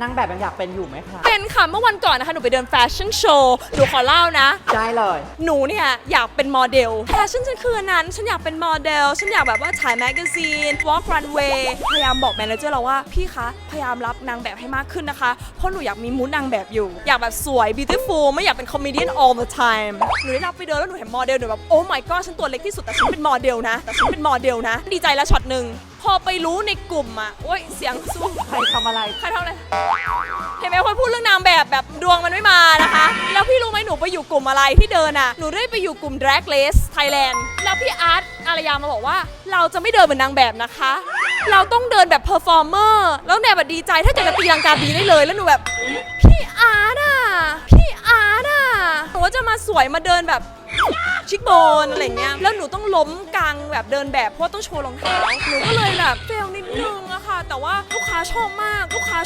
นางแบบยังอยากเป็นอยู่ไหมคะ เป็นค่ะเมื่อวันก่อนนะคะ หนูไปเดินแฟชั่นโชว์หนูขอเล่านะ ได้เลย หนูเนี่ยอยากเป็นโมเดลแฟชั่นฉันคืออันนั้น ฉันอยากเป็นโมเดล ฉันอยากแบบว่าถ่ายแมกกาซีน walk runway พยายามบอกแมเนเจอร์เราว่า พี่คะ พยายามรับนางแบบให้มากขึ้นนะคะ เพราะหนูอยากมีมูดนางแบบอยู่ อยากแบบสวย beautiful ไม่อยากเป็น comedian all the time หนูได้รับไปเดินแล้วหนูเห็นโมเดลหนูแบบ oh my god ฉันตัวเล็กที่สุดแต่ฉันเป็นโมเดลนะแต่ฉันเป็นโมเดลนะ ดีใจแล้วช็อตหนึ่งพอไปรู้ในกลุ่มอะโอ้ยเสียงสู้ใครทำอะไร ใครทำอะไร เห็นไหมคนพูดเรื่องนางแบบแบบดวงมันไม่มานะคะ แล้วพี่รู้ไหมหนูไปอยู่กลุ่มอะไรที่เดินอะหนูได้ไปอยู่กลุ่ม Drag Race Thailand แล้วพี่อาร์ตอารยามาบอกว่า เราจะไม่เดินเหมือนนางแบบนะคะ เราต้องเดินแบบเพอร์ฟอร์เมอร์แล้วแนบแบบดีใจถ้าเกิดจะตีลังกาบีได้เลยแล้วหนูแบบ พี่อาร์ตอะพี่อาร์ตอะหนูว่าจะมาสวยมาเดินแบบ ชิคโบนอะไรเงี้ยแล้วหนูต้องล้มกลางแบบเดินแบบเพราะว่าต้องโชว์รองเท้าหนูก็เลยแบบเฟลนิดนึงอะค่ะ แต่ว่าลูกค้าชอบมากลูกค้า